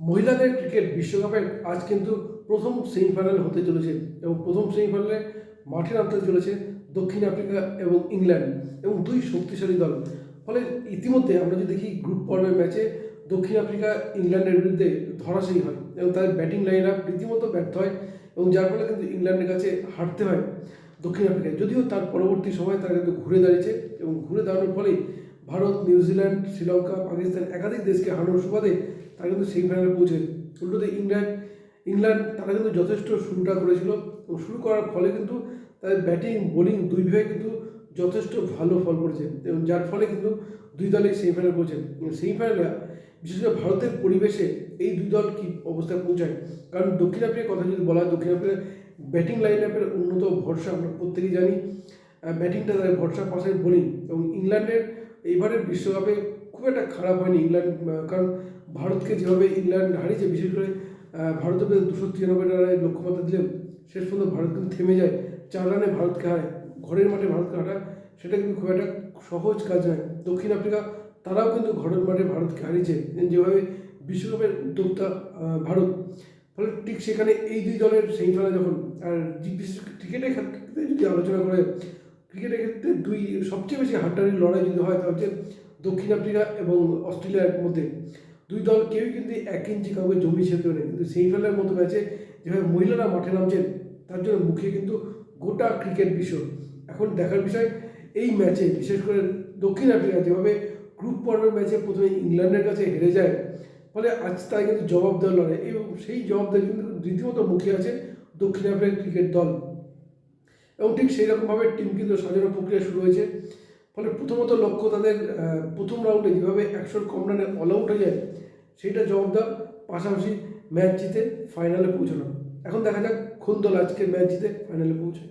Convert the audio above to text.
মহিলাদের ক্রিকেট বিশ্বকাপের আজ কিন্তু প্রথম সেমিফাইনাল হতে চলেছে এবং প্রথম সেমিফাইনালে মাঠে নামতে চলেছে দক্ষিণ আফ্রিকা এবং ইংল্যান্ড এবং দুই শক্তিশালী দল। ফলে ইতিমধ্যে আমরা যদি দেখি গ্রুপ পর্বের ম্যাচে দক্ষিণ আফ্রিকা, ইংল্যান্ডের বিরুদ্ধে ধরাশায়ী হয় এবং তাদের ব্যাটিং লাইন আপ রীতিমতো ব্যর্থ হয় এবং যার ফলে কিন্তু ইংল্যান্ডের কাছে হারতে হয় দক্ষিণ আফ্রিকায়। যদিও তার পরবর্তী সময় তারা কিন্তু ঘুরে দাঁড়িয়েছে এবং ঘুরে দাঁড়ানোর ফলেই ভারত নিউজিল্যান্ড শ্রীলঙ্কা, পাকিস্তান একাধিক দেশকে হারানোর সুবাদে তারা কিন্তু সেমিফাইনালে পৌঁছে। উল্টোতে ইংল্যান্ড ইংল্যান্ড তারা কিন্তু যথেষ্ট শুরুটা করেছিল এবং শুরু করার ফলে কিন্তু তাদের ব্যাটিং বোলিং দুই বিভাগে কিন্তু যথেষ্ট ভালো ফল করেছে এবং যার ফলে কিন্তু দুই দলই সেমিফাইনালে পৌঁছে। সেমিফাইনালে বিশেষ করে ভারতের পরিবেশে এই দুই দল কী অবস্থায় পৌঁছায়? কারণ দক্ষিণ আফ্রিকার কথা যদি বলা হয়, দক্ষিণ আফ্রিকার ব্যাটিং লাইন আপের উন্নত ভরসা আমরা প্রত্যেকেই জানি। ব্যাটিংটা তাদের ভরসা পাশে বোলিং এবং ইংল্যান্ডের এইবারের বিশ্বকাপে খুব একটা খারাপ হয়নি ইংল্যান্ড কারণ ভারতকে যেভাবে ইংল্যান্ড হারিয়েছে, বিশেষ করে ভারতের দুশো তিরানব্বই রানের লক্ষ্যমাত্রা দিলেন, শেষ পর্যন্ত ভারত কিন্তু থেমে যায়। চার রানে ভারতকে হারায়, ঘরের মাঠে ভারতকে হারায়, সেটা কিন্তু খুব একটা সহজ কাজ নয়। দক্ষিণ আফ্রিকা, তারাও কিন্তু ঘরের মাঠে ভারতকে হারিয়েছে যেভাবে বিশ্বকাপের উদ্যোক্তা ভারত। ফলে ঠিক সেখানে এই দুই দলের সেমিফাইনাল যখন, আর বিশেষ ক্রিকেটের ক্ষেত্রে যদি আলোচনা করে ক্রিকেটের ক্ষেত্রে দুই সবচেয়ে বেশি হাড্ডাহাড্ডির লড়াই যদি হয় তা হচ্ছে দক্ষিণ আফ্রিকা এবং অস্ট্রেলিয়ার মধ্যে দুই দল কেউই কিন্তু এক ইঞ্চি কাউকে জমি ছেড়তে পারে কিন্তু সেমিফাইনালের মতো ম্যাচে যেভাবে মহিলারা মাঠে নামছেন, তার জন্য মুখে কিন্তু গোটা ক্রিকেট বিশ্ব। এখন দেখার বিষয়, এই ম্যাচে বিশেষ করে দক্ষিণ আফ্রিকা যেভাবে গ্রুপ পর্বের ম্যাচে প্রথমে ইংল্যান্ডের কাছে হেরে যায়, ফলে আজ তারা কিন্তু জবাব দেওয়ার লড়াই এবং সেই জবাব কিন্তু রীতিমতো মুখে আছে দক্ষিণ আফ্রিকার ক্রিকেট দল। এবং ঠিক সেই রকমভাবে টিম কিন্তু সাজানোর প্রক্রিয়া শুরু হয়েছে। ফলে প্রথমত লক্ষ্য তাদের প্রথম রাউন্ডে যেভাবে একশোর কম রানে অল আউট হয়ে যায়, সেইটা জবাব দেওয়ার পাশাপাশি ম্যাচ জিতে ফাইনালে পৌঁছানো। এখন দেখা যাক খুন্দল দল আজকে ম্যাচ জিতে ফাইনালে পৌঁছায়।